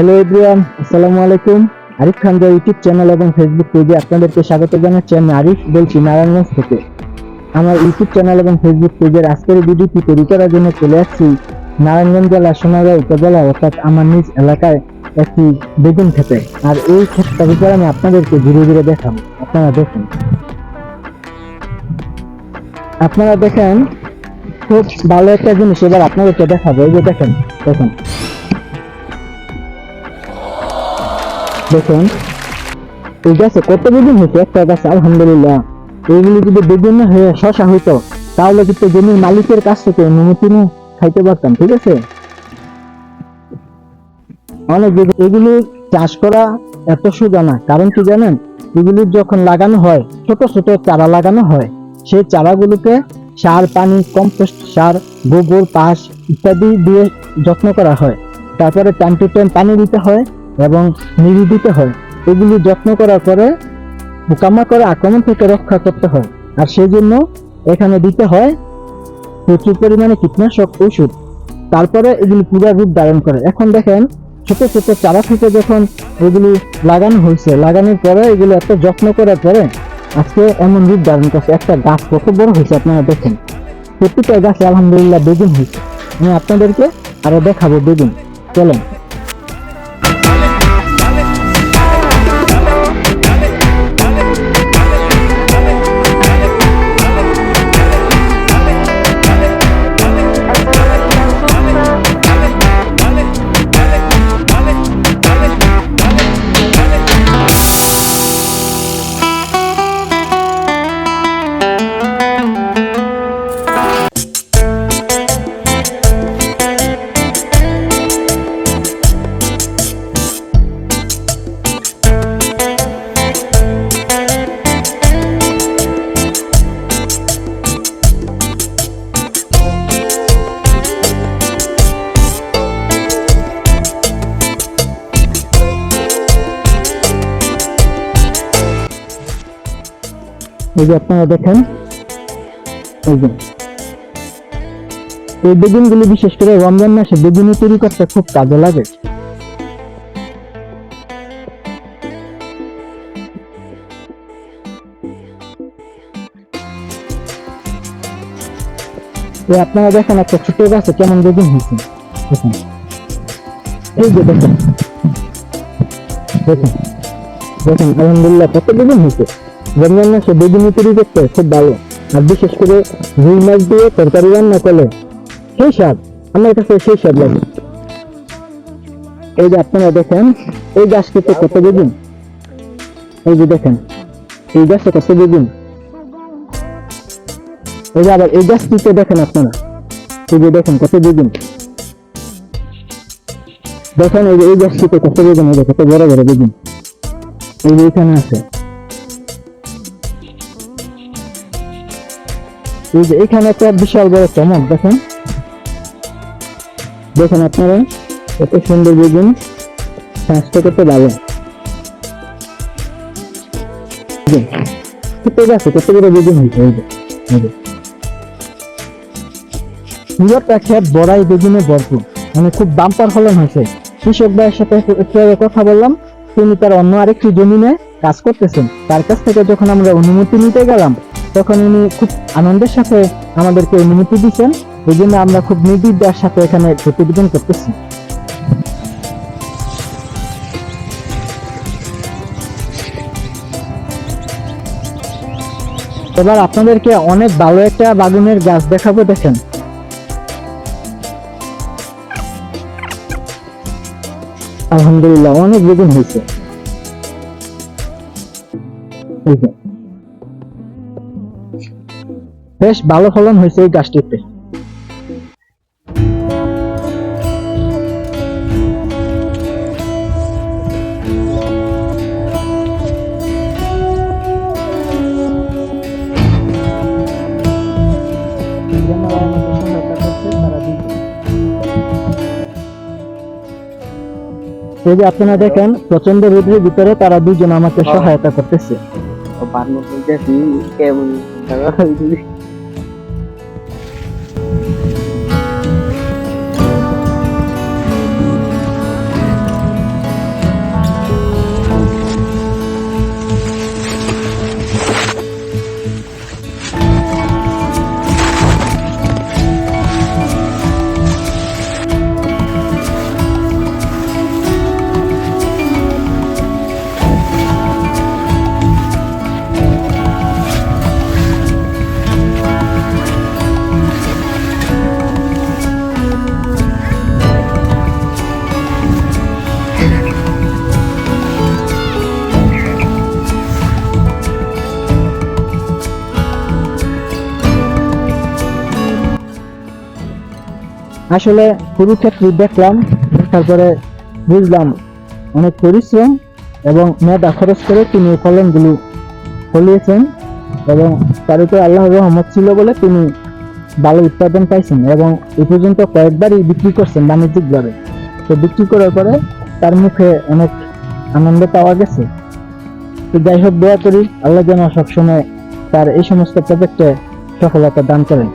Hello everyone আসসালামু আলাইকুম Arif Khan Joy YouTube channel এবং ফেসবুক পেজে আপনাদেরকে স্বাগত জানাচ্ছি। আমি আরিফ, বলছি নারায়ণগঞ্জ থেকে। আমার ইউটিউব চ্যানেল এবং ফেসবুক পেজের আজকের ভিডিওটি তৈরি করার জন্য চলে আসছি নারায়ণগঞ্জ জেলা সোনাগাঁও উপজেলা, অর্থাৎ আমার নিজ এলাকায় একটি বেগুন খেতে আর এই ক্ষেতটার উপর আমি আপনাদেরকে ধীরে ধীরে দেখাবো। আপনারা দেখেন। আপনারা দেখেন, খুব ভালো একটা জিনিস এবার আপনাদেরকে দেখাবো। এই যে দেখেন দেখেন। দেখুন, এই গাছে কত বেগুন হয়েছে? একটা গাছে, আলহামদুলিল্লাহ। এইগুলি যদি বেগুন না হয়ে শশা হইতো, তাহলে কিন্তু জমির মালিকের কাছ থেকে অনুমতি নিয়ে খাইতে পারতাম, ঠিক আছে? অনেক এগুলি চাষ করা এত সোজা না। কারণ কি জানেন? এগুলি যখন লাগানো হয়, ছোট ছোট চারা লাগানো হয়, সেই চারাগুলোকে সার, পানি, কম্পোস্ট সার, গোবর, পাশ ইত্যাদি দিয়ে যত্ন করা হয়। তারপরে টাইম টু টাইম পানি দিতে হয়। এবং নিড়ি দিতে হয়। এগুলি যত্ন করার পরে পোকামাকড় আক্রমণ থেকে রক্ষা করতে হয়। আর সেই জন্য এখানে দিতে হয় প্রচুর পরিমাণে কীটনাশক, ওষুধ। তারপরে এগুলি পুরা রূপ ধারণ করে। এখন দেখেন, ছোট ছোট চারা থেকে যখন এগুলি লাগানো হয়েছে, লাগানোর পরে এগুলো এত যত্ন করার পরে আজকে এমন রূপ ধারণ করছে। একটা গাছ কত বড় হয়েছে আপনারা দেখেন। প্রত্যেকটা গাছে আলহামদুলিল্লাহ বেগুন হয়েছে। আমি আপনাদেরকে আরও দেখাবো বেগুন। চলেন। এই যে আপনারা দেখেন, এই যে। এই বেগুনগুলি বিশেষ করে রমজান মাসে বেগুনি তৈরি করতে খুব কাজে লাগে। আপনারা দেখেন একটা ছোট গাছে কেমন বেগুন হয়েছে। দেখুন। এই যে দেখেন। দেখেন। দেখেন, আলহামদুলিল্লাহ, কত বেগুন হয়েছে। রমজান মাসে বেগুনি তৈরি করতে খুব ভালো। আর বিশেষ করে রুই মাছ দিয়ে তরকারি রান্না করলে সেই স্বাদ, আমার কাছে সেই স্বাদ লাগে। এই যে আপনারা দেখেন, এই গাছটিতে কত বেগুন? এই যে দেখেন, এই গাছে কত বেগুন? এই যে আবার এই গাছটিতে দেখেন আপনারা, এই যে দেখেন কত বেগুন। দেখেন এই যে এই গাছটিতে কত বেগুন, এই কত বড় বড় বেগুন। এই যে এখানে আছে। এই যে এখানে একটা বিশাল বড় চমক, দেখেন। দেখেন আপনারা কত সুন্দর বেগুন চাষটা করতে ক্ষেত বড়াই মানে খুব ফলন হয়েছে। সাথে কথা বললাম, তিনি তার অন্য আরেকটি জমিনে কাজ করতেছেন। তার কাছ থেকে যখন আমরা অনুমতি নিতে গেলাম তখন উনি খুব আনন্দের সাথে আমাদেরকে অনুমতি দিচ্ছেন এই জন্য আমরা খুব নির্বিদ্যার সাথে এখানে প্রতিবেদন করতেছি। এবার আপনাদেরকে অনেক ভালো একটা বাগুনের গাছ দেখাবো, দেখেন। আলহামদুলিল্লাহ, অনেক বেগুন হয়েছে। বেশ ভালো ফলন হয়েছে এই গাছটিতে। এই যে আপনারা দেখেন প্রচণ্ড রোদের ভিতরে তারা দুজন আমাকে সহায়তা করতেছে। আসলে কুরুক্ষেত্রে দেখলাম, তারপরে বুঝলাম অনেক পরিশ্রম এবং মেধা খরচ করে তিনি এই ফলনগুলো ফলিয়েছেন এবং তার উপরে আল্লাহর রহমত ছিল বলে তিনি ভালো উৎপাদন পাইছেন এবং এ পর্যন্ত কয়েকবারই বিক্রি করছেন বাণিজ্যিকভাবে। তো বিক্রি করার পরে তার মুখে অনেক আনন্দ পাওয়া গেছে। তো যাই হোক, দোয়া করি আল্লাহ যেন সবসময় তার এই সমস্ত প্রজেক্টে সফলতা দান করেন।